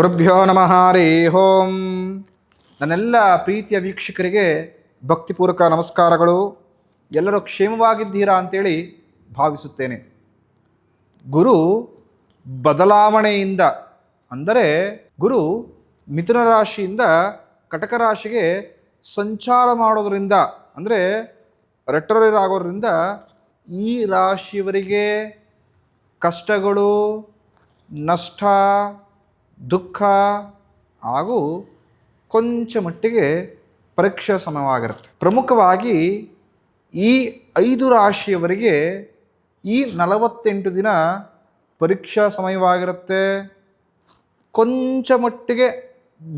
ಗುರುಭ್ಯೋ ನಮಃ ರೇ ಹೋಂ ನನ್ನೆಲ್ಲ ಪ್ರೀತಿಯ ವೀಕ್ಷಕರಿಗೆ ಭಕ್ತಿಪೂರ್ವಕ ನಮಸ್ಕಾರಗಳು. ಎಲ್ಲರೂ ಕ್ಷೇಮವಾಗಿದ್ದೀರಾ ಅಂತೇಳಿ ಭಾವಿಸುತ್ತೇನೆ. ಗುರು ಬದಲಾವಣೆಯಿಂದ, ಅಂದರೆ ಗುರು ಮಿಥುನ ರಾಶಿಯಿಂದ ಕಟಕ ರಾಶಿಗೆ ಸಂಚಾರ ಮಾಡೋದರಿಂದ, ಅಂದರೆ ರೆಟ್ರೋರೇರ್ ಆಗೋದ್ರಿಂದ ಈ ರಾಶಿಯವರಿಗೆ ಕಷ್ಟಗಳು, ನಷ್ಟ ದುಃಖ ಹಾಗೂ ಕೊಂಚ ಮಟ್ಟಿಗೆ ಪರೀಕ್ಷಾ ಸಮಯವಾಗಿರುತ್ತೆ. ಪ್ರಮುಖವಾಗಿ ಈ ಐದು ರಾಶಿಯವರಿಗೆ ಈ ನಲವತ್ತೆಂಟು ದಿನ ಪರೀಕ್ಷಾ ಸಮಯವಾಗಿರುತ್ತೆ. ಕೊಂಚ ಮಟ್ಟಿಗೆ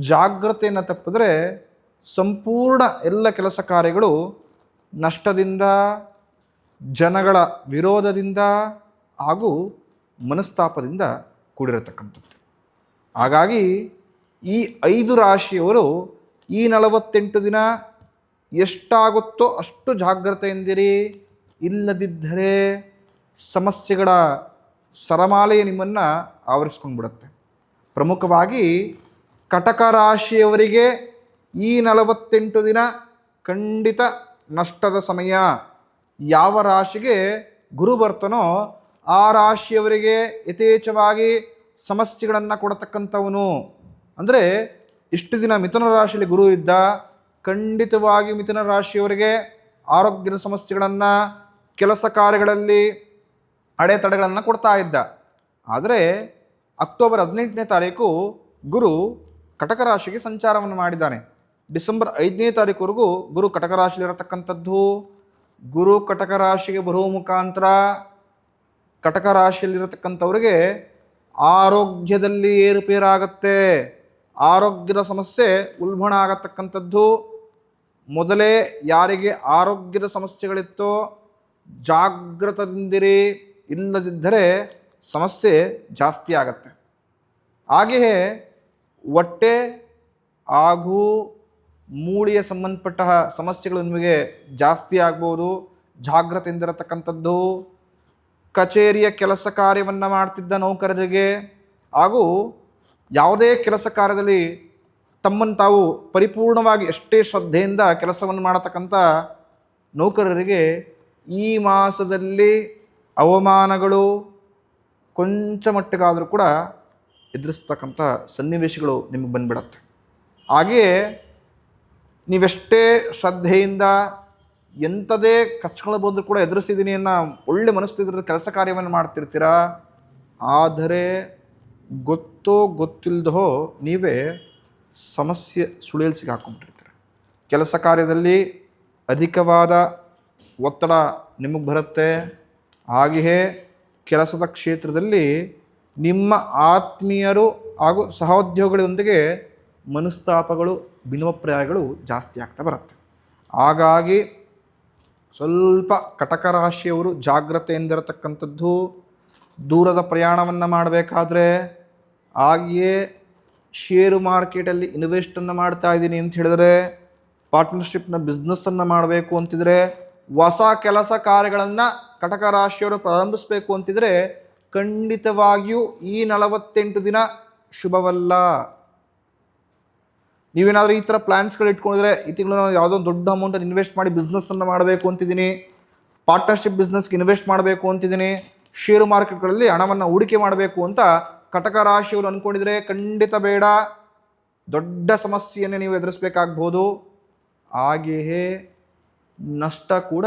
ಜಾಗ್ರತೆಯನ್ನು ತಪ್ಪಿದ್ರೆ ಸಂಪೂರ್ಣ ಎಲ್ಲ ಕೆಲಸ ಕಾರ್ಯಗಳು ನಷ್ಟದಿಂದ, ಜನಗಳ ವಿರೋಧದಿಂದ ಹಾಗೂ ಮನಸ್ತಾಪದಿಂದ ಕೂಡಿರತಕ್ಕಂಥದ್ದು. ಹಾಗಾಗಿ ಈ ಐದು ರಾಶಿಯವರು ಈ ನಲವತ್ತೆಂಟು ದಿನ ಎಷ್ಟಾಗುತ್ತೋ ಅಷ್ಟು ಜಾಗ್ರತೆಯಿಂದಿರಿ. ಇಲ್ಲದಿದ್ದರೆ ಸಮಸ್ಯೆಗಳ ಸರಮಾಲೆಯ ನಿಮ್ಮನ್ನು ಆವರಿಸ್ಕೊಂಡು ಬಿಡುತ್ತೆ ಪ್ರಮುಖವಾಗಿ ಕಟಕ ರಾಶಿಯವರಿಗೆ ಈ ನಲವತ್ತೆಂಟು ದಿನ ಖಂಡಿತ ನಷ್ಟದ ಸಮಯ. ಯಾವ ರಾಶಿಗೆ ಗುರು ಬರ್ತನೋ ಆ ರಾಶಿಯವರಿಗೆ ಯಥೇಚ್ಛವಾಗಿ ಸಮಸ್ಯೆಗಳನ್ನು ಕೊಡತಕ್ಕಂಥವನು. ಅಂದರೆ ಇಷ್ಟು ದಿನ ಮಿಥುನ ರಾಶಿಯಲ್ಲಿ ಗುರು ಇದ್ದ ಖಂಡಿತವಾಗಿ ಮಿಥುನ ರಾಶಿಯವರಿಗೆ ಆರೋಗ್ಯದ ಸಮಸ್ಯೆಗಳನ್ನು, ಕೆಲಸ ಕಾರ್ಯಗಳಲ್ಲಿ ಅಡೆತಡೆಗಳನ್ನು ಕೊಡ್ತಾ ಇದ್ದ. ಆದರೆ ಅಕ್ಟೋಬರ್ ಹದಿನೆಂಟನೇ ತಾರೀಕು ಗುರು ಕಟಕ ರಾಶಿಗೆ ಸಂಚಾರವನ್ನು ಮಾಡಿದ್ದಾನೆ. ಡಿಸೆಂಬರ್ ಐದನೇ ತಾರೀಕುವರೆಗೂ ಗುರು ಕಟಕ ರಾಶಿಯಲ್ಲಿರತಕ್ಕಂಥದ್ದು ಗುರು ಕಟಕ ರಾಶಿಗೆ ಬರುವ ಮುಖಾಂತರ ಕಟಕ ರಾಶಿಯಲ್ಲಿರತಕ್ಕಂಥವ್ರಿಗೆ ಆರೋಗ್ಯದಲ್ಲಿ ಏರುಪೇರಾಗತ್ತೆ. ಆರೋಗ್ಯದ ಸಮಸ್ಯೆ ಉಲ್ಬಣ ಆಗತಕ್ಕಂಥದ್ದು. ಮೊದಲೇ ಯಾರಿಗೆ ಆರೋಗ್ಯದ ಸಮಸ್ಯೆಗಳಿತ್ತೋ ಜಾಗೃತದಿಂದಿರಿ ಇಲ್ಲದಿದ್ದರೆ ಸಮಸ್ಯೆ ಜಾಸ್ತಿ ಆಗತ್ತೆ. ಹಾಗೆಯೇ ಹೊಟ್ಟೆ ಹಾಗೂ ಮೂಳೆಯ ಸಂಬಂಧಪಟ್ಟ ಸಮಸ್ಯೆಗಳು ನಿಮಗೆ ಜಾಸ್ತಿ ಆಗ್ಬೋದು. ಜಾಗ್ರತೆಯಿಂದಿರತಕ್ಕಂಥದ್ದು. ಕಚೇರಿಯ ಕೆಲಸ ಕಾರ್ಯವನ್ನು ಮಾಡ್ತಿದ್ದ ನೌಕರರಿಗೆ ಹಾಗೂ ಯಾವುದೇ ಕೆಲಸ ಕಾರ್ಯದಲ್ಲಿ ತಮ್ಮನ್ನು ತಾವು ಪರಿಪೂರ್ಣವಾಗಿ ಎಷ್ಟೇ ಶ್ರದ್ಧೆಯಿಂದ ಕೆಲಸವನ್ನು ಮಾಡತಕ್ಕಂಥ ನೌಕರರಿಗೆ ಈ ಮಾಸದಲ್ಲಿ ಅವಮಾನಗಳು ಕೊಂಚ ಮಟ್ಟಿಗಾದರೂ ಕೂಡ ಎದುರಿಸ್ತಕ್ಕಂಥ ಸನ್ನಿವೇಶಗಳು ನಿಮಗೆ ಬಂದ್ಬಿಡತ್ತೆ. ಹಾಗೆಯೇ ನೀವೆಷ್ಟೇ ಶ್ರದ್ಧೆಯಿಂದ ಎಂಥದೇ ಕಷ್ಟಗಳು ಬಂದರೂ ಕೂಡ ಎದುರಿಸಿದ್ದೀನಿ ಅನ್ನೋ ಒಳ್ಳೆ ಮನಸ್ಥಿತಿಯಲ್ಲಿ ಕೆಲಸ ಕಾರ್ಯವನ್ನು ಮಾಡ್ತಿರ್ತೀರಾ? ಆದರೆ ಗೊತ್ತೋ ಗೊತ್ತಿಲ್ಲದೋ ನೀವೇ ಸಮಸ್ಯೆ ಸುಳಿಯಲ್ಲಿ ಸಿಗಾಕೊಂಡ್ಬಿಟ್ಟಿರ್ತೀರ ಕೆಲಸ ಕಾರ್ಯದಲ್ಲಿ ಅಧಿಕವಾದ ಒತ್ತಡ ನಿಮಗೆ ಬರುತ್ತೆ. ಹಾಗೆಯೇ ಕೆಲಸದ ಕ್ಷೇತ್ರದಲ್ಲಿ ನಿಮ್ಮ ಆತ್ಮೀಯರು ಹಾಗೂ ಸಹೋದ್ಯೋಗಿಗಳೊಂದಿಗೆ ಮನಸ್ತಾಪಗಳು ಭಿನ್ನಪ್ರಾಯಗಳು ಜಾಸ್ತಿ ಆಗ್ತಾ ಬರುತ್ತೆ. ಹಾಗಾಗಿ ಸ್ವಲ್ಪ ಕಟಕ ರಾಶಿಯವರು ಜಾಗ್ರತೆಯಿಂದಿರತಕ್ಕಂಥದ್ದು ದೂರದ ಪ್ರಯಾಣವನ್ನು ಮಾಡಬೇಕಾದ್ರೆ ಹಾಗೆಯೇ ಷೇರು ಮಾರ್ಕೆಟಲ್ಲಿ ಇನ್ವೆಸ್ಟನ್ನು ಮಾಡ್ತಾ ಇದ್ದೀನಿ ಅಂತ ಹೇಳಿದರೆ ಪಾರ್ಟ್ನರ್ಶಿಪ್ನ ಬಿಸ್ನೆಸ್ಸನ್ನು ಮಾಡಬೇಕು ಅಂತಿದ್ರೆ ಹೊಸ ಕೆಲಸ ಕಾರ್ಯಗಳನ್ನು ಕಟಕ ರಾಶಿಯವರು ಪ್ರಾರಂಭಿಸಬೇಕು ಅಂತಿದ್ರೆ ಖಂಡಿತವಾಗಿಯೂ ಈ ನಲವತ್ತೆಂಟು ದಿನ ಶುಭವಲ್ಲ. ನೀವೇನಾದರೂ ಈ ಥರ ಪ್ಲ್ಯಾನ್ಸ್ಗಳು ಇಟ್ಕೊಂಡಿದ್ರೆ ಈ ತಿಂಗಳು ನಾನು ಯಾವುದೋ ದೊಡ್ಡ ಅಮೌಂಟನ್ನು ಇನ್ವೆಸ್ಟ್ ಮಾಡಿ ಬಿಸ್ನೆಸ್ಸನ್ನು ಮಾಡಬೇಕು ಅಂತಿದ್ದೀನಿ. ಪಾರ್ಟ್ನರ್ಶಿಪ್ ಬಿಸ್ನೆಸ್ಗೆ ಇನ್ವೆಸ್ಟ್ ಮಾಡಬೇಕು ಅಂತಿದ್ದೀನಿ. ಷೇರು ಮಾರ್ಕೆಟ್ಗಳಲ್ಲಿ ಹಣವನ್ನು ಹೂಡಿಕೆ ಮಾಡಬೇಕು ಅಂತ ಕಟಕ ರಾಶಿಯವರು ಅಂದ್ಕೊಂಡಿದ್ರೆ ಖಂಡಿತ ಬೇಡ. ದೊಡ್ಡ ಸಮಸ್ಯೆಯನ್ನು ನೀವು ಎದುರಿಸಬೇಕಾಗ್ಬೋದು. ಹಾಗೆಯೇ ನಷ್ಟ ಕೂಡ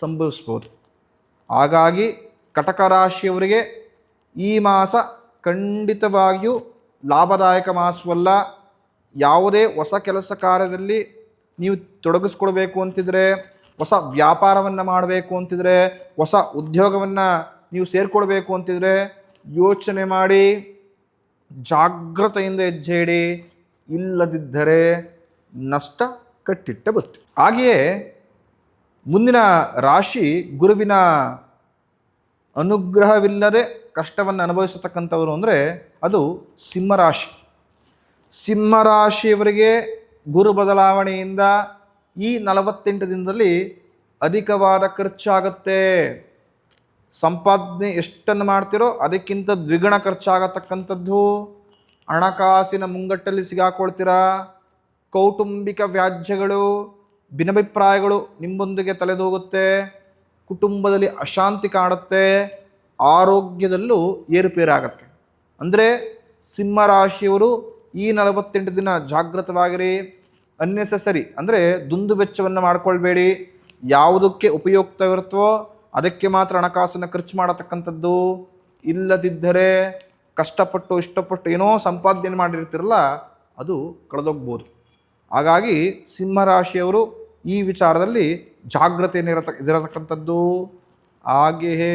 ಸಂಭವಿಸ್ಬೋದು. ಹಾಗಾಗಿ ಕಟಕ ರಾಶಿಯವರಿಗೆ ಈ ಮಾಸ ಖಂಡಿತವಾಗಿಯೂ ಲಾಭದಾಯಕ ಮಾಸವಲ್ಲ. ಯಾವುದೇ ಹೊಸ ಕೆಲಸ ಕಾರ್ಯದಲ್ಲಿ ನೀವು ತೊಡಗಿಸ್ಕೊಳ್ಬೇಕು ಅಂತಿದ್ರೆ, ಹೊಸ ವ್ಯಾಪಾರವನ್ನು ಮಾಡಬೇಕು ಅಂತಿದ್ರೆ, ಹೊಸ ಉದ್ಯೋಗವನ್ನು ನೀವು ಸೇರಿಕೊಳ್ಬೇಕು ಅಂತಿದ್ರೆ ಯೋಚನೆ ಮಾಡಿ, ಜಾಗ್ರತೆಯಿಂದ ಹೆಜ್ಜೆ ಇಡಿ ಇಲ್ಲದಿದ್ದರೆ ನಷ್ಟ ಕಟ್ಟಿಟ್ಟ ಬತ್ತು. ಹಾಗೆಯೇ ಮುಂದಿನ ರಾಶಿ ಗುರುವಿನ ಅನುಗ್ರಹವಿಲ್ಲದೆ ಕಷ್ಟವನ್ನು ಅನುಭವಿಸತಕ್ಕಂಥವರು ಅಂದರೆ ಅದು ಸಿಂಹರಾಶಿ ಸಿಂಹರಾಶಿಯವರಿಗೆ ಗುರು ಬದಲಾವಣೆಯಿಂದ ಈ ನಲವತ್ತೆಂಟು ದಿನದಲ್ಲಿ ಅಧಿಕವಾದ ಖರ್ಚಾಗತ್ತೆ. ಸಂಪಾದನೆ ಎಷ್ಟನ್ನು ಮಾಡ್ತಿರೋ ಅದಕ್ಕಿಂತ ದ್ವಿಗುಣ ಖರ್ಚಾಗತಕ್ಕಂಥದ್ದು. ಹಣಕಾಸಿನ ಮುಂಗಟ್ಟಲ್ಲಿ ಸಿಗಾಕೊಳ್ತೀರಾ? ಕೌಟುಂಬಿಕ ವ್ಯಾಜ್ಯಗಳು, ಭಿನ್ನಾಭಿಪ್ರಾಯಗಳು ನಿಮ್ಮೊಂದಿಗೆ ತಲೆದೋಗುತ್ತೆ. ಕುಟುಂಬದಲ್ಲಿ ಅಶಾಂತಿ ಕಾಡುತ್ತೆ ಆರೋಗ್ಯದಲ್ಲೂ ಏರುಪೇರಾಗತ್ತೆ. ಅಂದರೆ ಸಿಂಹರಾಶಿಯವರು ಈ ನಲವತ್ತೆಂಟು ದಿನ ಜಾಗೃತವಾಗಿರಿ ಅನ್ನೆಸೆಸರಿ ಅಂದರೆ ದುಂದು ವೆಚ್ಚವನ್ನು ಮಾಡಿಕೊಳ್ಬೇಡಿ. ಯಾವುದಕ್ಕೆ ಉಪಯುಕ್ತವಿರುತ್ತೋ ಅದಕ್ಕೆ ಮಾತ್ರ ಹಣಕಾಸನ್ನು ಖರ್ಚು ಮಾಡತಕ್ಕಂಥದ್ದು ಇಲ್ಲದಿದ್ದರೆ ಕಷ್ಟಪಟ್ಟು ಇಷ್ಟಪಟ್ಟು ಏನೋ ಸಂಪಾದನೆ ಮಾಡಿರ್ತಿರಲ್ಲ ಅದು ಕಳೆದೋಗ್ಬೋದು. ಹಾಗಾಗಿ ಸಿಂಹರಾಶಿಯವರು ಈ ವಿಚಾರದಲ್ಲಿ ಜಾಗ್ರತೆಯನ್ನು ಇರತಕ್ಕ ಇರತಕ್ಕಂಥದ್ದು. ಹಾಗೆಯೇ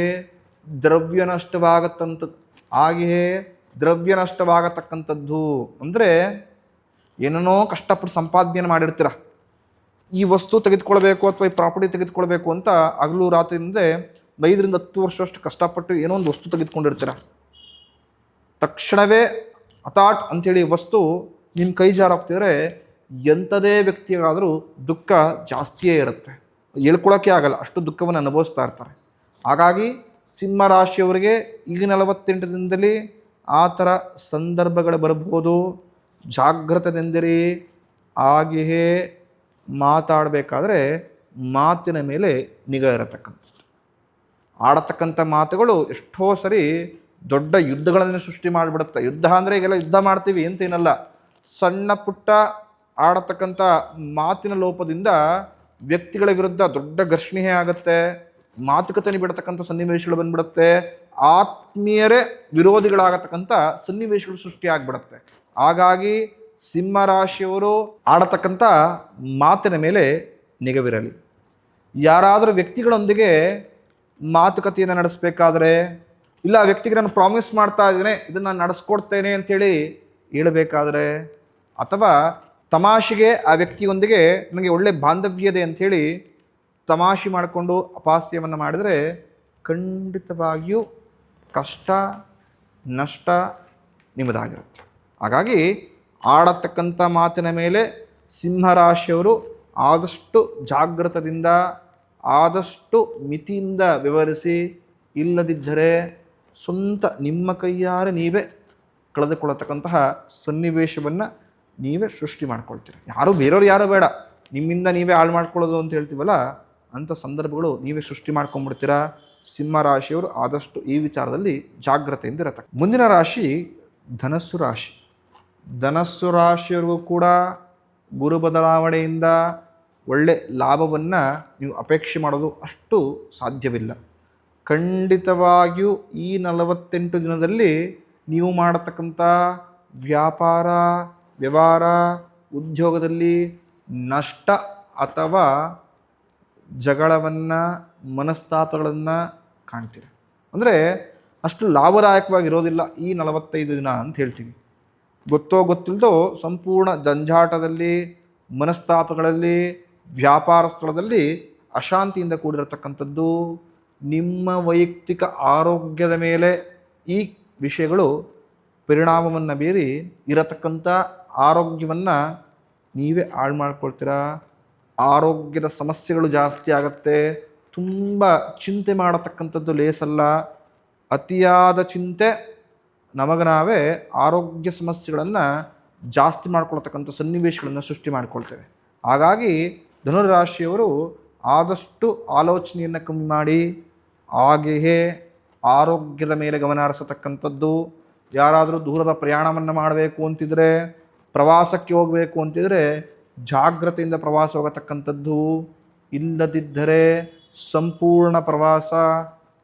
ದ್ರವ್ಯ ನಷ್ಟವಾಗತ್ತಂಥದ್ದು ಹಾಗೆಯೇ ದ್ರವ್ಯ ನಷ್ಟವಾಗತಕ್ಕಂಥದ್ದು ಅಂದರೆ ಏನೇನೋ ಕಷ್ಟಪಟ್ಟು ಸಂಪಾದನೆ ಮಾಡಿರ್ತೀರ. ಈ ವಸ್ತು ತೆಗೆದುಕೊಳ್ಬೇಕು ಅಥವಾ ಈ ಪ್ರಾಪರ್ಟಿ ತೆಗೆದುಕೊಳ್ಬೇಕು ಅಂತ ಹಗಲು ರಾತ್ರಿಯಿಂದ ಹಿಂದೆ ಐದರಿಂದ ಹತ್ತು ವರ್ಷದಷ್ಟು ಕಷ್ಟಪಟ್ಟು ಏನೋ ಒಂದು ವಸ್ತು ತೆಗೆದುಕೊಂಡಿರ್ತೀರ. ತಕ್ಷಣವೇ ಹತಾಟ್ ಅಂಥೇಳಿ ವಸ್ತು ನಿಮ್ಮ ಕೈ ಜಾರಾಗ್ತಿದ್ರೆ ಎಂಥದೇ ವ್ಯಕ್ತಿಗಾದರೂ ದುಃಖ ಜಾಸ್ತಿಯೇ ಇರುತ್ತೆ. ಹೇಳ್ಕೊಳೋಕ್ಕೆ ಆಗಲ್ಲ, ಅಷ್ಟು ದುಃಖವನ್ನು ಅನುಭವಿಸ್ತಾ ಇರ್ತಾರೆ. ಹಾಗಾಗಿ ಸಿಂಹರಾಶಿಯವರಿಗೆ ಈಗ ನಲವತ್ತೆಂಟು ದಿನದಲ್ಲಿ ಥರ ಸಂದರ್ಭಗಳು ಬರಬಹುದು. ಜಾಗೃತದಿಂದಿರಿ ಹಾಗೆಯೇ ಮಾತಾಡಬೇಕಾದ್ರೆ ಮಾತಿನ ಮೇಲೆ ನಿಗಾ ಇರತಕ್ಕಂಥದ್ದು. ಆಡತಕ್ಕಂಥ ಮಾತುಗಳು ಎಷ್ಟೋ ಸರಿ ದೊಡ್ಡ ಯುದ್ಧಗಳನ್ನು ಸೃಷ್ಟಿ ಮಾಡಿಬಿಡುತ್ತೆ. ಯುದ್ಧ ಅಂದರೆ ಈಗೆಲ್ಲ ಯುದ್ಧ ಮಾಡ್ತೀವಿ ಅಂತೇನಲ್ಲ ಸಣ್ಣ ಪುಟ್ಟ ಆಡತಕ್ಕಂಥ ಮಾತಿನ ಲೋಪದಿಂದ ವ್ಯಕ್ತಿಗಳ ವಿರುದ್ಧ ದೊಡ್ಡ ಘರ್ಷಣೆ ಆಗುತ್ತೆ. ಮಾತುಕತೆ ಬಿಡತಕ್ಕಂಥ ಸನ್ನಿವೇಶಗಳು ಬಂದ್ಬಿಡುತ್ತೆ. ಆತ್ಮೀಯರೇ ವಿರೋಧಿಗಳಾಗತಕ್ಕಂಥ ಸನ್ನಿವೇಶಗಳು ಸೃಷ್ಟಿ ಆಗ್ಬಿಡುತ್ತೆ. ಹಾಗಾಗಿ ಸಿಂಹರಾಶಿಯವರು ಆಡತಕ್ಕಂಥ ಮಾತಿನ ಮೇಲೆ ನಿಗವಿರಲಿ. ಯಾರಾದರೂ ವ್ಯಕ್ತಿಗಳೊಂದಿಗೆ ಮಾತುಕತೆಯನ್ನು ನಡೆಸಬೇಕಾದ್ರೆ, ಇಲ್ಲ ವ್ಯಕ್ತಿಗೆ ನಾನು ಪ್ರಾಮಿಸ್ ಮಾಡ್ತಾ ಇದ್ದೇನೆ, ಇದನ್ನು ನಾನು ನಡೆಸ್ಕೊಡ್ತೇನೆ ಅಂತೇಳಿ ಹೇಳಬೇಕಾದ್ರೆ, ಅಥವಾ ತಮಾಷೆಗೆ ಆ ವ್ಯಕ್ತಿಯೊಂದಿಗೆ ನನಗೆ ಒಳ್ಳೆ ಬಾಂಧವ್ಯ ಇದೆ ಅಂಥೇಳಿ ತಮಾಷೆ ಮಾಡಿಕೊಂಡು ಅಪಾಸ್ಯವನ್ನು ಮಾಡಿದರೆ ಖಂಡಿತವಾಗಿಯೂ ಕಷ್ಟ, ನಷ್ಟ ನಿಮ್ಮದಾಗಿರುತ್ತೆ. ಹಾಗಾಗಿ ಆಡತಕ್ಕಂಥ ಮಾತಿನ ಮೇಲೆ ಸಿಂಹರಾಶಿಯವರು ಆದಷ್ಟು ಜಾಗೃತದಿಂದ ಆದಷ್ಟು ಮಿತಿಯಿಂದ ವಿವರಿಸಿ, ಇಲ್ಲದಿದ್ದರೆ ಸ್ವಂತ ನಿಮ್ಮ ಕೈಯಾರೆ ನೀವೇ ಕಳೆದುಕೊಳ್ಳತಕ್ಕಂತಹ ಸನ್ನಿವೇಶವನ್ನು ನೀವೇ ಸೃಷ್ಟಿ ಮಾಡ್ಕೊಳ್ತೀರ. ಯಾರು ಬೇರೆಯವ್ರು ಯಾರೂ ಬೇಡ. ನಿಮ್ಮಿಂದ ನೀವೇ ಹಾಳು ಮಾಡ್ಕೊಳ್ಳೋದು ಅಂತ ಹೇಳ್ತೀವಲ್ಲ ಅಂಥ ಸಂದರ್ಭಗಳು ನೀವೇ ಸೃಷ್ಟಿ ಮಾಡ್ಕೊಂಡ್ಬಿಡ್ತೀರಾ? ಸಿಂಹ ರಾಶಿಯವರು ಆದಷ್ಟು ಈ ವಿಚಾರದಲ್ಲಿ ಜಾಗ್ರತೆಯಿಂದ ಇರತಕ್ಕ. ಮುಂದಿನ ರಾಶಿ ಧನಸ್ಸು ರಾಶಿ. ಧನಸ್ಸು ರಾಶಿಯವರಿಗೂ ಕೂಡ ಗುರು ಬದಲಾವಣೆಯಿಂದ ಒಳ್ಳೆ ಲಾಭವನ್ನು ನೀವು ಅಪೇಕ್ಷೆ ಮಾಡೋದು ಅಷ್ಟು ಸಾಧ್ಯವಿಲ್ಲ. ಖಂಡಿತವಾಗಿಯೂ ಈ ನಲವತ್ತೆಂಟು ದಿನದಲ್ಲಿ ನೀವು ಮಾಡತಕ್ಕಂಥ ವ್ಯಾಪಾರ, ವ್ಯವಹಾರ, ಉದ್ಯೋಗದಲ್ಲಿ ನಷ್ಟ ಅಥವಾ ಜಗಳವನ್ನು, ಮನಸ್ತಾಪಗಳನ್ನು ಕಾಣ್ತೀರಿ. ಅಂದರೆ ಅಷ್ಟು ಲಾಭದಾಯಕವಾಗಿರೋದಿಲ್ಲ ಈ ನಲವತ್ತೈದು ದಿನ ಅಂತ ಹೇಳ್ತೀವಿ. ಗೊತ್ತೋ ಗೊತ್ತಿಲ್ಲದೋ ಸಂಪೂರ್ಣ ಜಂಜಾಟದಲ್ಲಿ, ಮನಸ್ತಾಪಗಳಲ್ಲಿ, ವ್ಯಾಪಾರ ಸ್ಥಳದಲ್ಲಿ ಅಶಾಂತಿಯಿಂದ ಕೂಡಿರತಕ್ಕಂಥದ್ದು ನಿಮ್ಮ ವೈಯಕ್ತಿಕ ಆರೋಗ್ಯದ ಮೇಲೆ ಈ ವಿಷಯಗಳು ಪರಿಣಾಮವನ್ನು ಬೀರಿ ಇರತಕ್ಕಂಥ ಆರೋಗ್ಯವನ್ನು ನೀವೇ ಹಾಳು ಮಾಡ್ಕೊಳ್ತೀರಾ? ಆರೋಗ್ಯದ ಸಮಸ್ಯೆಗಳು ಜಾಸ್ತಿ ಆಗುತ್ತೆ. ತುಂಬ ಚಿಂತೆ ಮಾಡತಕ್ಕಂಥದ್ದು ಲೇಸಲ್ಲ. ಅತಿಯಾದ ಚಿಂತೆ ನಮಗೆ ನಾವೇ ಆರೋಗ್ಯ ಸಮಸ್ಯೆಗಳನ್ನು ಜಾಸ್ತಿ ಮಾಡ್ಕೊಳ್ತಕ್ಕಂಥ ಸನ್ನಿವೇಶಗಳನ್ನು ಸೃಷ್ಟಿ ಮಾಡಿಕೊಳ್ತೇವೆ. ಹಾಗಾಗಿ ಧನುರಾಶಿಯವರು ಆದಷ್ಟು ಆಲೋಚನೆಯನ್ನು ಕಮ್ಮಿ ಮಾಡಿ, ಹಾಗೆಯೇ ಆರೋಗ್ಯದ ಮೇಲೆ ಗಮನ ಹರಿಸತಕ್ಕಂಥದ್ದು. ಯಾರಾದರೂ ದೂರದ ಪ್ರಯಾಣವನ್ನು ಮಾಡಬೇಕು ಅಂತಿದ್ರೆ, ಪ್ರವಾಸಕ್ಕೆ ಹೋಗಬೇಕು ಅಂತಿದ್ರೆ ಜಾಗ್ರತೆಯಿಂದ ಪ್ರವಾಸ ಹೋಗತಕ್ಕಂಥದ್ದು ಇಲ್ಲದಿದ್ದರೆ ಸಂಪೂರ್ಣ ಪ್ರವಾಸ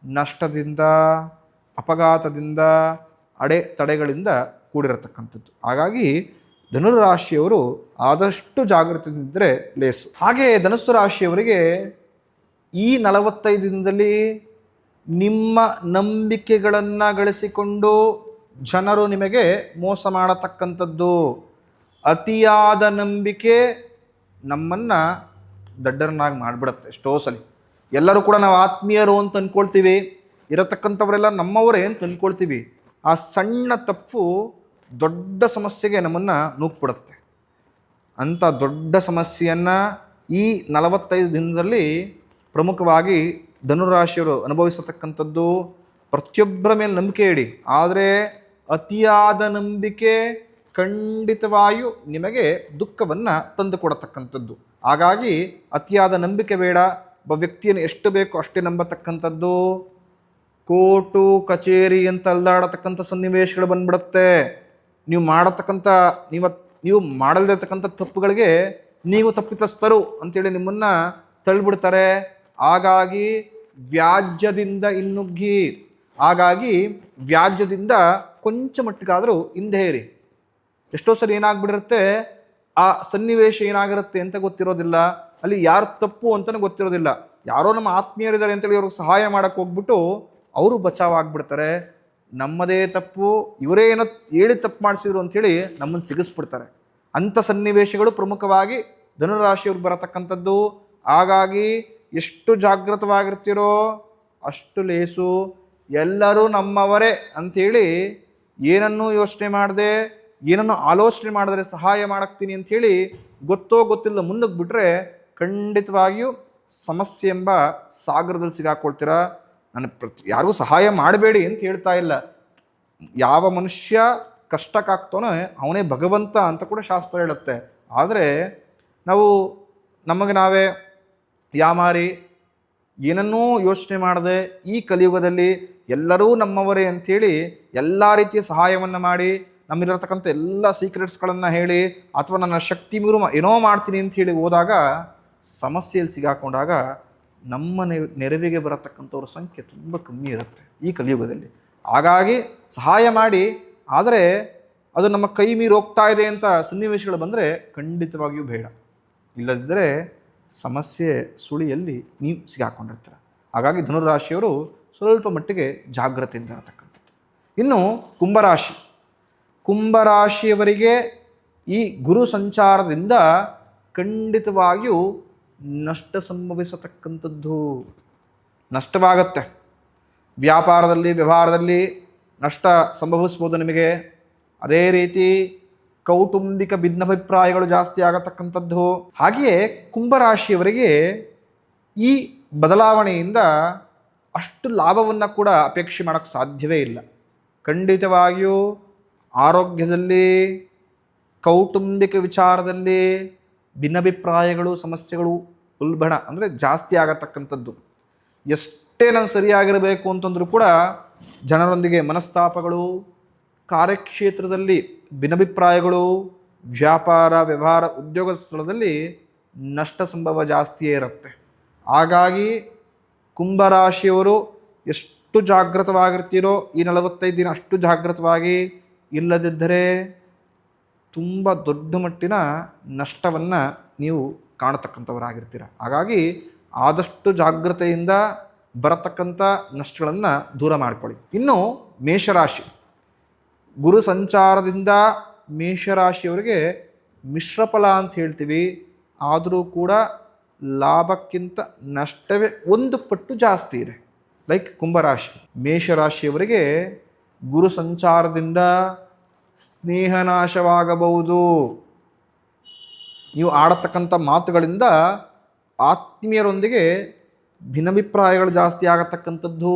ನಷ್ಟದಿಂದ, ಅಪಘಾತದಿಂದ, ಅಡೆ ತಡೆಗಳಿಂದ ಕೂಡಿರತಕ್ಕಂಥದ್ದು. ಹಾಗಾಗಿ ಧನುರಾಶಿಯವರು ಆದಷ್ಟು ಜಾಗೃತಿಯಿಂದಿದ್ದರೆ ಲೇಸು. ಹಾಗೆ ಧನುಸ್ಸು ರಾಶಿಯವರಿಗೆ ಈ ನಲವತ್ತೈದು ದಿನದಲ್ಲಿ ನಿಮ್ಮ ನಂಬಿಕೆಗಳನ್ನು ಗಳಿಸಿಕೊಂಡು ಜನರು ನಿಮಗೆ ಮೋಸ ಮಾಡತಕ್ಕಂಥದ್ದು. ಅತಿಯಾದ ನಂಬಿಕೆ ನಮ್ಮನ್ನು ದಡ್ಡರನ್ನಾಗಿ ಮಾಡಿಬಿಡುತ್ತೆ ಎಷ್ಟೋ ಸಲ. ಎಲ್ಲರೂ ಕೂಡ ನಾವು ಆತ್ಮೀಯರು ಅಂತ ಅಂದ್ಕೊಳ್ತೀವಿ ಇರತಕ್ಕಂಥವರೆಲ್ಲ ನಮ್ಮವರೇ ಅಂತ ಅಂದ್ಕೊಳ್ತೀವಿ ಆ ಸಣ್ಣ ತಪ್ಪು ದೊಡ್ಡ ಸಮಸ್ಯೆಗೆ ನಮ್ಮನ್ನು ನೂಕ್ಬಿಡುತ್ತೆ. ಅಂಥ ದೊಡ್ಡ ಸಮಸ್ಯೆಯನ್ನು ಈ ನಲವತ್ತೈದು ದಿನದಲ್ಲಿ ಪ್ರಮುಖವಾಗಿ ಧನುರಾಶಿಯವರು ಅನುಭವಿಸತಕ್ಕಂಥದ್ದು ಪ್ರತಿಯೊಬ್ಬರ ಮೇಲೆ ನಂಬಿಕೆ ಇಡಿ. ಆದರೆ ಅತಿಯಾದ ನಂಬಿಕೆ ಖಂಡಿತವಾಗಿಯೂ ನಿಮಗೆ ದುಃಖವನ್ನು ತಂದು ಕೊಡತಕ್ಕಂಥದ್ದು ಹಾಗಾಗಿ ಅತಿಯಾದ ನಂಬಿಕೆ ಬೇಡ. ಒಬ್ಬ ವ್ಯಕ್ತಿಯನ್ನು ಎಷ್ಟು ಬೇಕೋ ಅಷ್ಟೇ ನಂಬತಕ್ಕಂಥದ್ದು. ಕೋರ್ಟು, ಕಚೇರಿ ಅಂತ ಅಲ್ದಾಡತಕ್ಕಂಥ ಸನ್ನಿವೇಶಗಳು ಬಂದ್ಬಿಡುತ್ತೆ. ನೀವು ಮಾಡತಕ್ಕಂಥ, ನೀವು ನೀವು ಮಾಡಲ್ದಿರ್ತಕ್ಕಂಥ ತಪ್ಪುಗಳಿಗೆ ನೀವು ತಪ್ಪಿತಸ್ಥರು ಅಂತೇಳಿ ನಿಮ್ಮನ್ನು ತಳ್ಳಿಬಿಡ್ತಾರೆ. ಹಾಗಾಗಿ ವ್ಯಾಜ್ಯದಿಂದ ಇನ್ನುಗ್ಗಿ. ಹಾಗಾಗಿ ವ್ಯಾಜ್ಯದಿಂದ ಕೊಂಚ ಮಟ್ಟಿಗಾದರೂ ಹಿಂದೆ ಹೇರಿ ಎಷ್ಟೋ ಸರಿ ಏನಾಗ್ಬಿಡಿರುತ್ತೆ ಆ ಸನ್ನಿವೇಶ ಏನಾಗಿರುತ್ತೆ ಅಂತ ಗೊತ್ತಿರೋದಿಲ್ಲ. ಅಲ್ಲಿ ಯಾರು ತಪ್ಪು ಅಂತಲೂ ಗೊತ್ತಿರೋದಿಲ್ಲ. ಯಾರೋ ನಮ್ಮ ಆತ್ಮೀಯರಿದ್ದಾರೆ ಅಂತೇಳಿ ಅವ್ರಿಗೆ ಸಹಾಯ ಮಾಡೋಕ್ಕೆ ಹೋಗ್ಬಿಟ್ಟು ಅವರು ಬಚಾವ್ ಆಗ್ಬಿಡ್ತಾರೆ. ನಮ್ಮದೇ ತಪ್ಪು, ಇವರೇ ಏನೋ ಹೇಳಿ ತಪ್ಪು ಮಾಡಿಸಿದ್ರು ಅಂಥೇಳಿ ನಮ್ಮನ್ನು ಸಿಗಿಸ್ಬಿಡ್ತಾರೆ. ಅಂಥ ಸನ್ನಿವೇಶಗಳು ಪ್ರಮುಖವಾಗಿ ಧನುರಾಶಿಯವ್ರಿಗೆ ಬರತಕ್ಕಂಥದ್ದು. ಹಾಗಾಗಿ ಎಷ್ಟು ಜಾಗೃತವಾಗಿರ್ತೀರೋ ಅಷ್ಟು ಲೇಸು. ಎಲ್ಲರೂ ನಮ್ಮವರೇ ಅಂಥೇಳಿ ಏನನ್ನೂ ಯೋಚನೆ ಮಾಡದೆ ಏನನ್ನು ಆಲೋಚನೆ ಮಾಡಿದ್ರೆ ಸಹಾಯ ಮಾಡಕ್ತೀನಿ ಅಂಥೇಳಿ ಗೊತ್ತೋ ಗೊತ್ತಿಲ್ಲ ಮುಂದಕ್ಕೆ ಬಿಟ್ಟರೆ ಖಂಡಿತವಾಗಿಯೂ ಸಮಸ್ಯೆ ಎಂಬ ಸಾಗರದಲ್ಲಿ ಸಿಗಾಕೊಳ್ತೀರಾ? ನಾನು ಪ್ರತಿ ಯಾರಿಗೂ ಸಹಾಯ ಮಾಡಬೇಡಿ ಅಂತ ಹೇಳ್ತಾ ಇಲ್ಲ. ಯಾವ ಮನುಷ್ಯ ಕಷ್ಟಕ್ಕಾಗ್ತಾನೋ ಅವನೇ ಭಗವಂತ ಅಂತ ಕೂಡ ಶಾಸ್ತ್ರ ಹೇಳುತ್ತೆ. ಆದರೆ ನಾವು ನಮಗೆ ನಾವೇ ಯಾಮಾರಿ ಏನನ್ನೂ ಯೋಚನೆ ಮಾಡದೆ ಈ ಕಲಿಯುಗದಲ್ಲಿ ಎಲ್ಲರೂ ನಮ್ಮವರೇ ಅಂಥೇಳಿ ಎಲ್ಲ ರೀತಿಯ ಸಹಾಯವನ್ನು ಮಾಡಿ ನಮ್ಮಿರತಕ್ಕಂಥ ಎಲ್ಲ ಸೀಕ್ರೆಟ್ಸ್ಗಳನ್ನು ಹೇಳಿ ಅಥವಾ ನನ್ನ ಶಕ್ತಿ ಮೀರು ಏನೋ ಮಾಡ್ತೀನಿ ಅಂತ ಹೇಳಿ ಹೋದಾಗ ಸಮಸ್ಯೆಯಲ್ಲಿ ಸಿಗಾಕೊಂಡಾಗ ನಮ್ಮ ನೆರವಿಗೆ ಬರತಕ್ಕಂಥವ್ರ ಸಂಖ್ಯೆ ತುಂಬ ಕಮ್ಮಿ ಇರುತ್ತೆ ಈ ಕಲಿಯುಗದಲ್ಲಿ. ಹಾಗಾಗಿ ಸಹಾಯ ಮಾಡಿ, ಆದರೆ ಅದು ನಮ್ಮ ಕೈ ಮೀರಿ ಹೋಗ್ತಾ ಇದೆ ಅಂತ ಸನ್ನಿವೇಶಗಳು ಬಂದರೆ ಖಂಡಿತವಾಗಿಯೂ ಬೇಡ. ಇಲ್ಲದಿದ್ದರೆ ಸಮಸ್ಯೆ ಸುಳಿಯಲ್ಲಿ ನೀವು ಸಿಗಾಕೊಂಡಿರ್ತಾರೆ. ಹಾಗಾಗಿ ಧನುರಾಶಿಯವರು ಸ್ವಲ್ಪ ಮಟ್ಟಿಗೆ ಜಾಗ್ರತೆಯಿಂದ ಇರತಕ್ಕಂಥದ್ದು. ಇನ್ನು ಕುಂಭರಾಶಿ. ಕುಂಭರಾಶಿಯವರಿಗೆ ಈ ಗುರು ಸಂಚಾರದಿಂದ ಖಂಡಿತವಾಗಿಯೂ ನಷ್ಟ ಸಂಭವಿಸತಕ್ಕಂಥದ್ದು. ನಷ್ಟವಾಗತ್ತೆ. ವ್ಯಾಪಾರದಲ್ಲಿ, ವ್ಯವಹಾರದಲ್ಲಿ ನಷ್ಟ ಸಂಭವಿಸ್ಬೋದು ನಿಮಗೆ. ಅದೇ ರೀತಿ ಕೌಟುಂಬಿಕ ಭಿನ್ನಾಭಿಪ್ರಾಯಗಳು ಜಾಸ್ತಿ ಆಗತಕ್ಕಂಥದ್ದು. ಹಾಗೆಯೇ ಕುಂಭರಾಶಿಯವರಿಗೆ ಈ ಬದಲಾವಣೆಯಿಂದ ಅಷ್ಟು ಲಾಭವನ್ನು ಕೂಡ ಅಪೇಕ್ಷೆ ಮಾಡೋಕ್ಕೆ ಸಾಧ್ಯವೇ ಇಲ್ಲ. ಖಂಡಿತವಾಗಿಯೂ ಆರೋಗ್ಯದಲ್ಲಿ, ಕೌಟುಂಬಿಕ ವಿಚಾರದಲ್ಲಿ ಭಿನ್ನಾಭಿಪ್ರಾಯಗಳು, ಸಮಸ್ಯೆಗಳು ಉಲ್ಬಣ ಅಂದರೆ ಜಾಸ್ತಿ ಆಗತಕ್ಕಂಥದ್ದು. ಎಷ್ಟೇ ನಾನು ಸರಿಯಾಗಿರಬೇಕು ಅಂತಂದರೂ ಕೂಡ ಜನರೊಂದಿಗೆ ಮನಸ್ತಾಪಗಳು, ಕಾರ್ಯಕ್ಷೇತ್ರದಲ್ಲಿ ಭಿನ್ನಾಭಿಪ್ರಾಯಗಳು, ವ್ಯಾಪಾರ, ವ್ಯವಹಾರ, ಉದ್ಯೋಗ ಸ್ಥಳದಲ್ಲಿ ನಷ್ಟ ಸಂಭವ ಜಾಸ್ತಿಯೇ ಇರುತ್ತೆ. ಹಾಗಾಗಿ ಕುಂಭರಾಶಿಯವರು ಎಷ್ಟು ಜಾಗೃತವಾಗಿರ್ತೀರೋ ಈ ನಲವತ್ತೈದು ದಿನ ಅಷ್ಟು ಜಾಗೃತವಾಗಿ ಇಲ್ಲದಿದ್ದರೆ ತುಂಬ ದೊಡ್ಡ ಮಟ್ಟಿನ ನಷ್ಟವನ್ನು ನೀವು ಕಾಣತಕ್ಕಂಥವರಾಗಿರ್ತೀರ. ಹಾಗಾಗಿ ಆದಷ್ಟು ಜಾಗ್ರತೆಯಿಂದ ಬರತಕ್ಕಂಥ ನಷ್ಟಗಳನ್ನು ದೂರ ಮಾಡಿಕೊಳ್ಳಿ. ಇನ್ನು ಮೇಷರಾಶಿ. ಗುರು ಸಂಚಾರದಿಂದ ಮೇಷರಾಶಿಯವರಿಗೆ ಮಿಶ್ರಫಲ ಅಂತ ಹೇಳ್ತೀವಿ. ಆದರೂ ಕೂಡ ಲಾಭಕ್ಕಿಂತ ನಷ್ಟವೇ ಒಂದು ಪಟ್ಟು ಜಾಸ್ತಿ ಇದೆ. ಲೈಕ್ ಕುಂಭರಾಶಿ. ಮೇಷರಾಶಿಯವರಿಗೆ ಗುರು ಸಂಚಾರದಿಂದ ಸ್ನೇಹನಾಶವಾಗಬಹುದು. ನೀವು ಆಡತಕ್ಕಂಥ ಮಾತುಗಳಿಂದ ಆತ್ಮೀಯರೊಂದಿಗೆ ಭಿನ್ನಾಭಿಪ್ರಾಯಗಳು ಜಾಸ್ತಿ ಆಗತಕ್ಕಂಥದ್ದು.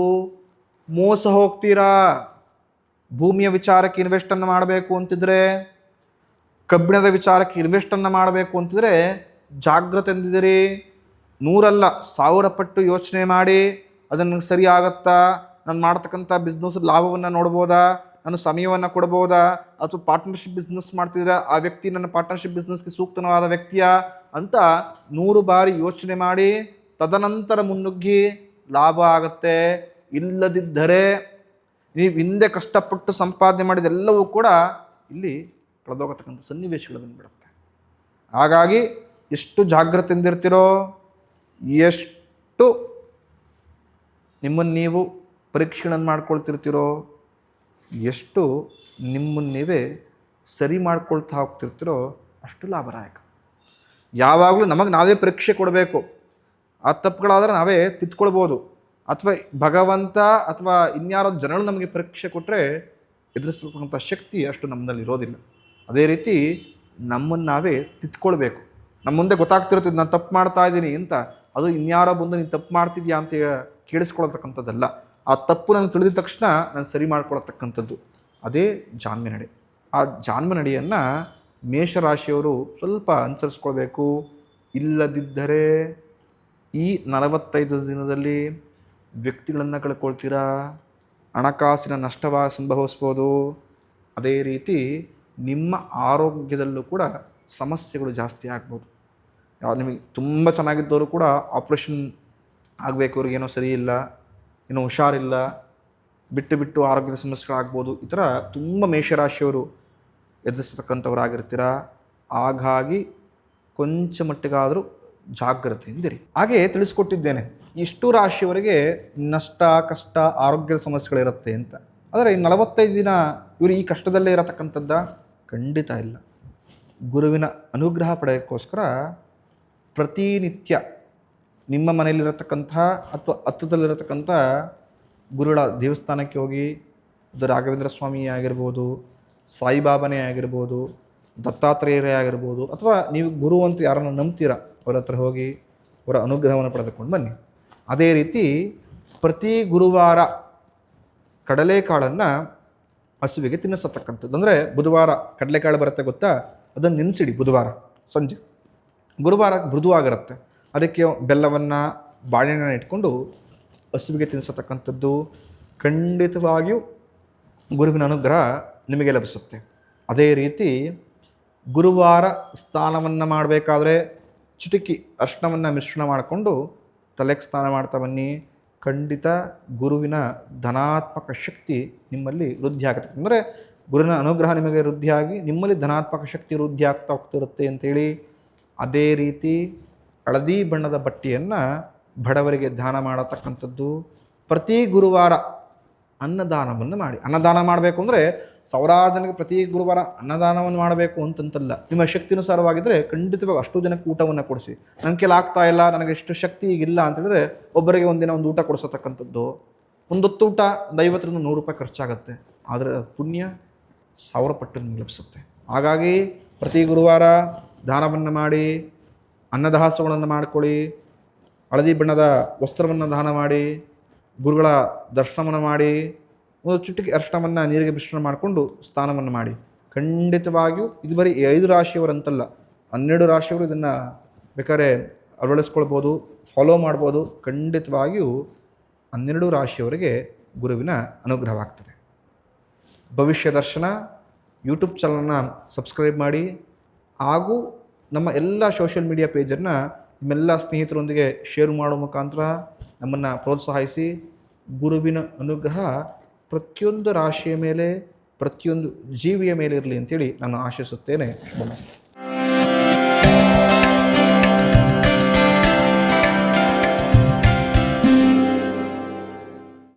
ಮೋಸ ಹೋಗ್ತೀರಾ? ಭೂಮಿಯ ವಿಚಾರಕ್ಕೆ ಇನ್ವೆಸ್ಟನ್ನು ಮಾಡಬೇಕು ಅಂತಿದ್ರೆ, ಕಬ್ಬಿಣದ ವಿಚಾರಕ್ಕೆ ಇನ್ವೆಸ್ಟನ್ನು ಮಾಡಬೇಕು ಅಂತಿದ್ರೆ ಜಾಗ್ರತೆ ಎಂದಿದ್ದೀರಿ? ನೂರಲ್ಲ, ಸಾವಿರ ಪಟ್ಟು ಯೋಚನೆ ಮಾಡಿ, ಅದನ್ನು ಸರಿ ಆಗತ್ತಾ ನಾನು ಮಾಡ್ತಕ್ಕಂಥ ಬಿಸ್ನೆಸ್ ಲಾಭವನ್ನು ನೋಡ್ಬೋದಾ? ನಾನು ಸಮಯವನ್ನು ಕೊಡ್ಬೋದಾ ಅಥವಾ ಪಾರ್ಟ್ನರ್ಶಿಪ್ ಬಿಸ್ನೆಸ್ ಮಾಡ್ತಿದ್ರೆ ಆ ವ್ಯಕ್ತಿ ನನ್ನ ಪಾರ್ಟ್ನರ್ಶಿಪ್ ಬಿಸ್ನೆಸ್ಗೆ ಸೂಕ್ತನವಾದ ವ್ಯಕ್ತಿಯ? ಅಂತ ನೂರು ಬಾರಿ ಯೋಚನೆ ಮಾಡಿ, ತದನಂತರ ಮುನ್ನುಗ್ಗಿ, ಲಾಭ ಆಗುತ್ತೆ. ಇಲ್ಲದಿದ್ದರೆ ನೀವು ಹಿಂದೆ ಕಷ್ಟಪಟ್ಟು ಸಂಪಾದನೆ ಮಾಡಿದೆಲ್ಲವೂ ಕೂಡ ಇಲ್ಲಿ ಕಳೆದೋಗತಕ್ಕಂಥ ಸನ್ನಿವೇಶಗಳು ಬಂದ್ಬಿಡುತ್ತೆ. ಹಾಗಾಗಿ ಎಷ್ಟು ಜಾಗ್ರತೆಯಿಂದ ಇರ್ತಿರೋ ಎಷ್ಟು ನಿಮ್ಮನ್ನು ನೀವು ಪರೀಕ್ಷೆಗಳನ್ನು ಮಾಡ್ಕೊಳ್ತಿರ್ತೀರೋ ಎಷ್ಟು ನಿಮ್ಮನ್ನು ನೀವೇ ಸರಿ ಮಾಡ್ಕೊಳ್ತಾ ಹೋಗ್ತಿರ್ತೀರೋ ಅಷ್ಟು ಲಾಭದಾಯಕ. ಯಾವಾಗಲೂ ನಮಗೆ ನಾವೇ ಪರೀಕ್ಷೆ ಕೊಡಬೇಕು. ಆ ತಪ್ಪುಗಳಾದರೆ ನಾವೇ ತಿದ್ಕೊಳ್ಬೋದು. ಅಥವಾ ಭಗವಂತ ಅಥವಾ ಇನ್ಯಾರೋ ಜನರು ನಮಗೆ ಪರೀಕ್ಷೆ ಕೊಟ್ಟರೆ ಎದುರಿಸ್ತಕ್ಕಂಥ ಶಕ್ತಿ ಅಷ್ಟು ನಮ್ಮಲ್ಲಿ ಇರೋದಿಲ್ಲ. ಅದೇ ರೀತಿ ನಮ್ಮನ್ನು ನಾವೇ ತಿದ್ಕೊಳ್ಬೇಕು. ನಮ್ಮ ಮುಂದೆ ಗೊತ್ತಾಗ್ತಿರುತ್ತೆ ನಾನು ತಪ್ಪು ಮಾಡ್ತಾ ಇದ್ದೀನಿ ಅಂತ. ಅದು ಇನ್ಯಾರೋ ಬಂದು ನೀನು ತಪ್ಪು ಮಾಡ್ತಿದ್ಯಾ ಅಂತ ಕೇಳಿಸ್ಕೊಳ್ತಕ್ಕಂಥದ್ದಲ್ಲ. ಆ ತಪ್ಪು ನನಗೆ ತಿಳಿದ ತಕ್ಷಣ ನಾನು ಸರಿ ಮಾಡ್ಕೊಳತಕ್ಕಂಥದ್ದು. ಅದೇ ಜಾನ್ಮನಡಿ ಆ ಜಾನ್ಮನಡಿಯನ್ನು ಮೇಷರಾಶಿಯವರು ಸ್ವಲ್ಪ ಅನುಸರಿಸ್ಕೊಳ್ಬೇಕು. ಇಲ್ಲದಿದ್ದರೆ ಈ ನಲವತ್ತೈದು ದಿನದಲ್ಲಿ ವ್ಯಕ್ತಿಗಳನ್ನು ಕಳ್ಕೊಳ್ತೀರಾ? ಹಣಕಾಸಿನ ನಷ್ಟವ ಸಂಭವಿಸ್ಬೋದು. ಅದೇ ರೀತಿ ನಿಮ್ಮ ಆರೋಗ್ಯದಲ್ಲೂ ಕೂಡ ಸಮಸ್ಯೆಗಳು ಜಾಸ್ತಿ ಆಗ್ಬೋದು. ನಿಮಗೆ ತುಂಬ ಚೆನ್ನಾಗಿದ್ದವರು ಕೂಡ ಆಪ್ರೇಷನ್ ಆಗಬೇಕು. ಅವ್ರಿಗೇನೋ ಸರಿ ಇಲ್ಲ. ಏನೋ ಹುಷಾರಿಲ್ಲ, ಬಿಟ್ಟು ಬಿಟ್ಟು ಆರೋಗ್ಯದ ಸಮಸ್ಯೆಗಳಾಗ್ಬೋದು ಈ ಥರ ತುಂಬ ಮೇಷರಾಶಿಯವರು ಎದುರಿಸತಕ್ಕಂಥವರಾಗಿರ್ತೀರ? ಹಾಗಾಗಿ ಕೊಂಚ ಮಟ್ಟಿಗಾದರೂ ಜಾಗ್ರತೆಯಿಂದಿರಿ ಹಾಗೆ ತಿಳಿಸ್ಕೊಟ್ಟಿದ್ದೇನೆ, ಇಷ್ಟು ರಾಶಿಯವರಿಗೆ ನಷ್ಟ, ಕಷ್ಟ, ಆರೋಗ್ಯದ ಸಮಸ್ಯೆಗಳಿರುತ್ತೆ ಅಂತ. ಆದರೆ ಈ ನಲವತ್ತೈದು ದಿನ ಇವರು ಈ ಕಷ್ಟದಲ್ಲೇ ಇರತಕ್ಕಂಥದ್ದ ಖಂಡಿತ ಇಲ್ಲ. ಗುರುವಿನ ಅನುಗ್ರಹ ಪಡೆಯೋಕ್ಕೋಸ್ಕರ ಪ್ರತಿನಿತ್ಯ ನಿಮ್ಮ ಮನೆಯಲ್ಲಿರತಕ್ಕಂಥ ಅಥವಾ ಹತ್ತದಲ್ಲಿರತಕ್ಕಂಥ ಗುರುಗಳ ದೇವಸ್ಥಾನಕ್ಕೆ ಹೋಗಿ ಅದು ರಾಘವೇಂದ್ರ ಸ್ವಾಮಿ ಆಗಿರ್ಬೋದು, ಸಾಯಿಬಾಬನೇ ಆಗಿರ್ಬೋದು, ದತ್ತಾತ್ರೇಯರೇ ಆಗಿರ್ಬೋದು, ಅಥವಾ ನೀವು ಗುರು ಅಂತ ಯಾರನ್ನು ನಂಬ್ತೀರಾ, ಅವರ ಹತ್ರ ಹೋಗಿ ಅವರ ಅನುಗ್ರಹವನ್ನು ಪಡೆದುಕೊಂಡು ಬನ್ನಿ. ಅದೇ ರೀತಿ ಪ್ರತಿ ಗುರುವಾರ ಕಡಲೆಕಾಳನ್ನು ಹಸುವಿಗೆ ತಿನ್ನಿಸತಕ್ಕಂಥದ್ದು. ಅಂದರೆ ಬುಧವಾರ ಕಡಲೆಕಾಳು ಬರುತ್ತೆ ಗೊತ್ತಾ? ಅದನ್ನು ನೆನೆಸಿಡಿ ಬುಧವಾರ, ಸಂಜೆ. ಗುರುವಾರ ಮೃದುವಾಗಿರುತ್ತೆ. ಅದಕ್ಕೆ ಬೆಲ್ಲವನ್ನು ಬಾಳೆಹಣ್ಣನ್ನು ಇಟ್ಕೊಂಡು ಹಸುವಿಗೆ ತಿನ್ನಿಸತಕ್ಕಂಥದ್ದು ಖಂಡಿತವಾಗಿಯೂ ಗುರುವಿನ ಅನುಗ್ರಹ ನಿಮಗೆ ಲಭಿಸುತ್ತೆ. ಅದೇ ರೀತಿ ಗುರುವಾರ ಸ್ನಾನವನ್ನು ಮಾಡಬೇಕಾದ್ರೆ ಚಿಟುಕಿ ಅರ್ಶನವನ್ನು ಮಿಶ್ರಣ ಮಾಡಿಕೊಂಡು ತಲೆಗೆ ಸ್ನಾನ ಮಾಡ್ತಾ ಬನ್ನಿ. ಖಂಡಿತ ಗುರುವಿನ ಧನಾತ್ಮಕ ಶಕ್ತಿ ನಿಮ್ಮಲ್ಲಿ ವೃದ್ಧಿ ಆಗುತ್ತೆ ಅಂದರೆ ಗುರುವಿನ ಅನುಗ್ರಹ ನಿಮಗೆ ವೃದ್ಧಿಯಾಗಿ ನಿಮ್ಮಲ್ಲಿ ಧನಾತ್ಮಕ ಶಕ್ತಿ ವೃದ್ಧಿ ಆಗ್ತಾ ಹೋಗ್ತಿರುತ್ತೆ ಅಂತೇಳಿ ಅದೇ ರೀತಿ ಹಳದಿ ಬಣ್ಣದ ಬಟ್ಟೆಯನ್ನು ಬಡವರಿಗೆ ದಾನ ಮಾಡತಕ್ಕಂಥದ್ದು. ಪ್ರತಿ ಗುರುವಾರ ಅನ್ನದಾನವನ್ನು ಮಾಡಿ. ಅನ್ನದಾನ ಮಾಡಬೇಕು ಅಂದರೆ ಸಾವಿರಾರು ಜನಕ್ಕೆ ಪ್ರತಿ ಗುರುವಾರ ಅನ್ನದಾನವನ್ನು ಮಾಡಬೇಕು ಅಂತಂತಲ್ಲ. ನಿಮ್ಮ ಶಕ್ತಿನುಸಾರವಾಗಿದ್ದರೆ ಖಂಡಿತವಾಗಿ ಅಷ್ಟು ಜನಕ್ಕೆ ಊಟವನ್ನು ಕೊಡಿಸಿ. ನನಗೆ ಕೆಲ ಆಗ್ತಾ ಇಲ್ಲ, ನನಗೆ ಇಷ್ಟು ಶಕ್ತಿ ಈಗಿಲ್ಲ ಅಂತೇಳಿದ್ರೆ ಒಬ್ಬರಿಗೆ ಒಂದಿನ ಒಂದು ಊಟ ಕೊಡಿಸತಕ್ಕಂಥದ್ದು. ಒಂದೊತ್ತು ಊಟ ಒಂದು ಐವತ್ತರಿಂದ ನೂರು ರೂಪಾಯಿ ಖರ್ಚಾಗುತ್ತೆ. ಆದರೆ ಪುಣ್ಯ ಸಾವಿರ ಪಟ್ಟು ಲಭಿಸುತ್ತೆ. ಹಾಗಾಗಿ ಪ್ರತಿ ಗುರುವಾರ ದಾನವನ್ನು ಮಾಡಿ ಅನ್ನದಾಸೋಹಗಳನ್ನು ಮಾಡಿಕೊಳ್ಳಿ, ಹಳದಿ ಬಣ್ಣದ ವಸ್ತ್ರವನ್ನು ದಾನ ಮಾಡಿ, ಗುರುಗಳ ದರ್ಶನವನ್ನು ಮಾಡಿ, ಒಂದು ಚುಟ್ಟಿಗೆ ಅರ್ಶನವನ್ನು ನೀರಿಗೆ ಮಿಶ್ರಣ ಮಾಡಿಕೊಂಡು ಸ್ನಾನವನ್ನು ಮಾಡಿ. ಖಂಡಿತವಾಗಿಯೂ ಇದು ಬರೀ ಐದು ರಾಶಿಯವರಂತಲ್ಲ, ಹನ್ನೆರಡು ರಾಶಿಯವರು ಇದನ್ನು ಬೇಕಾದ್ರೆ ಅಳವಡಿಸ್ಕೊಳ್ಬೋದು ಫಾಲೋ ಮಾಡ್ಬೋದು. ಖಂಡಿತವಾಗಿಯೂ ಹನ್ನೆರಡು ರಾಶಿಯವರಿಗೆ ಗುರುವಿನ ಅನುಗ್ರಹವಾಗ್ತದೆ. ಭವಿಷ್ಯ ದರ್ಶನ ಯೂಟ್ಯೂಬ್ ಚಾನಲ್ನ ಸಬ್ಸ್ಕ್ರೈಬ್ ಮಾಡಿ, ಹಾಗೂ ನಮ್ಮ ಎಲ್ಲ ಸೋಷಿಯಲ್ ಮೀಡಿಯಾ ಪೇಜನ್ನು ನಿಮ್ಮೆಲ್ಲ ಸ್ನೇಹಿತರೊಂದಿಗೆ ಶೇರ್ ಮಾಡೋ ಮುಖಾಂತರ ನಮ್ಮನ್ನು ಪ್ರೋತ್ಸಾಹಿಸಿ ಗುರುವಿನ ಅನುಗ್ರಹ ಪ್ರತಿಯೊಂದು ರಾಶಿಯ ಮೇಲೆ, ಪ್ರತಿಯೊಂದು ಜೀವಿಯ ಮೇಲೆ ಇರಲಿ ಅಂತೇಳಿ ನಾನು ಆಶಿಸುತ್ತೇನೆ ಮಸ್ತು.